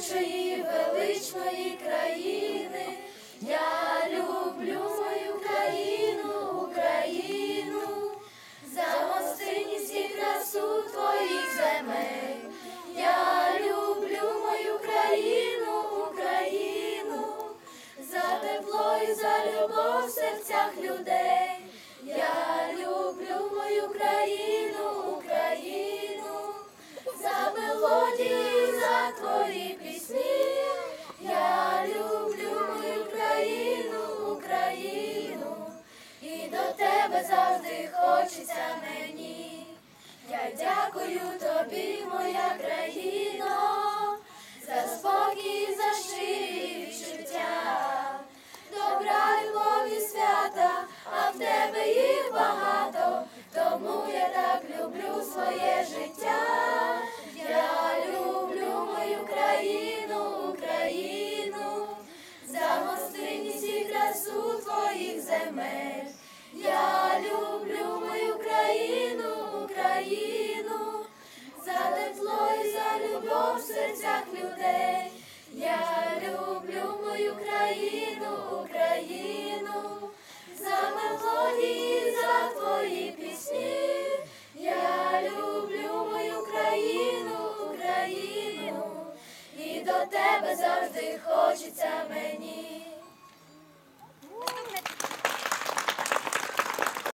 вічної країни. Я люблю мою країну, Україну, за гостинність і красу твоїх земель. Я люблю мою країну, Україну, за тепло і за любов в серцях людей. Дякую тобі, моя країно, за спокій, за щирі відчуття, добра і свята, а в тебе їх багато, тому я так люблю своє життя. Я люблю мою країну, Україну, за гостинність і красу твоїх земель. Тебе завжди хочеться мені.